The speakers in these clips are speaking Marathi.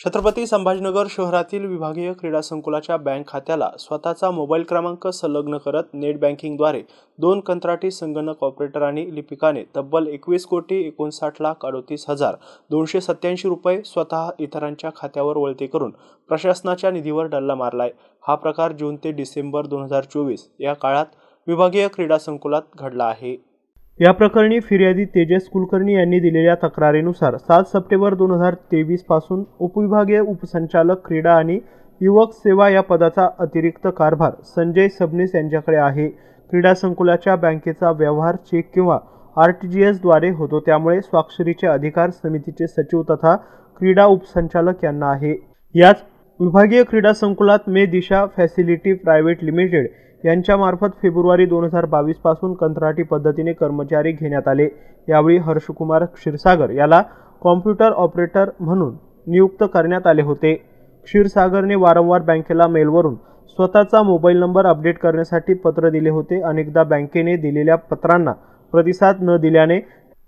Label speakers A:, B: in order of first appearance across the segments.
A: छत्रपती संभाजीनगर शहरातील विभागीय क्रीडा संकुलाच्या बँक खात्याला स्वतःचा मोबाईल क्रमांक संलग्न करत नेट बँकिंगद्वारे दोन कंत्राटी संगणक ऑपरेटर आणि लिपिकाने तब्बल एकवीस कोटी एकोणसाठ लाख अडोतीस हजार दोनशे सत्याऐंशी रुपये स्वतः इतरांच्या खात्यावर वळते करून प्रशासनाच्या निधीवर डल्ला मारलाय. हा प्रकार जून ते डिसेंबर दोन हजार चोवीस या काळात विभागीय क्रीडा संकुलात घडला आहे. या प्रकरणी फिर्यादी तेजस कुलकर्णी यांनी दिलेल्या तक्रारीनुसार सात सप्टेंबर दोन हजार तेवीसपासून उपविभागीय उपसंचालक क्रीडा आणि युवक सेवा या पदाचा अतिरिक्त कारभार संजय सबनीस यांच्याकडे आहे. क्रीडा संकुलाच्या बँकेचा व्यवहार चेक किंवा आर टी जी एसद्वारे होतो त्यामुळे स्वाक्षरीचे अधिकार समितीचे सचिव तथा क्रीडा उपसंचालक यांना आहे. याच विभागीय क्रीडा संकुलात मे दिशा फॅसिलिटी प्रायव्हेट लिमिटेड यांच्यामार्फत फेब्रुवारी दोन हजार बावीसपासून कंत्राटी पद्धतीने कर्मचारी घेण्यात आले. यावेळी हर्षकुमार क्षीरसागर याला कॉम्प्युटर ऑपरेटर म्हणून नियुक्त करण्यात आले होते. क्षीरसागरने वारंवार बँकेला मेलवरून स्वतःचा मोबाईल नंबर अपडेट करण्यासाठी पत्र दिले होते. अनेकदा बँकेने दिलेल्या पत्रांना प्रतिसाद न दिल्याने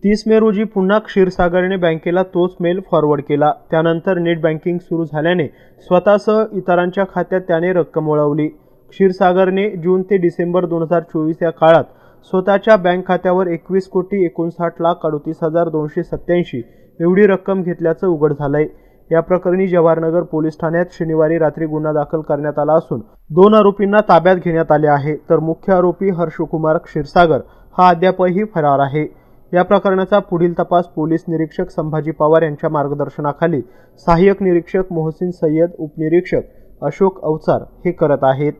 A: तीस मे रोजी पुन्हा क्षीरसागरने बँकेला तोच मेल फॉरवर्ड केला. त्यानंतर नेट बँकिंग सुरू झाल्याने स्वतःसह इतरांच्या खात्यात त्याने रक्कम वळवली. क्षीरसागरने जून ते डिसेंबर दोन हजार चोवीस या काळात स्वतःच्या बँक खात्यावर एकवीस कोटी एकोणसाठ लाख अडतीस हजार दोनशे सत्याऐंशी एवढी रक्कम घेतल्याचं उघड झालंय. या प्रकरणी जवाहरनगर पोलीस ठाण्यात शनिवारी रात्री गुन्हा दाखल करण्यात आला असून दोन आरोपींना ताब्यात घेण्यात आले आहे. तर मुख्य आरोपी हर्षकुमार क्षीरसागर हा अद्यापही फरार आहे. या प्रकरणाचा पुढील तपास पोलीस निरीक्षक संभाजी पवार यांच्या मार्गदर्शनाखाली सहाय्यक निरीक्षक मोहसिन सय्यद उपनिरीक्षक अशोक अवचार हे करत आहेत.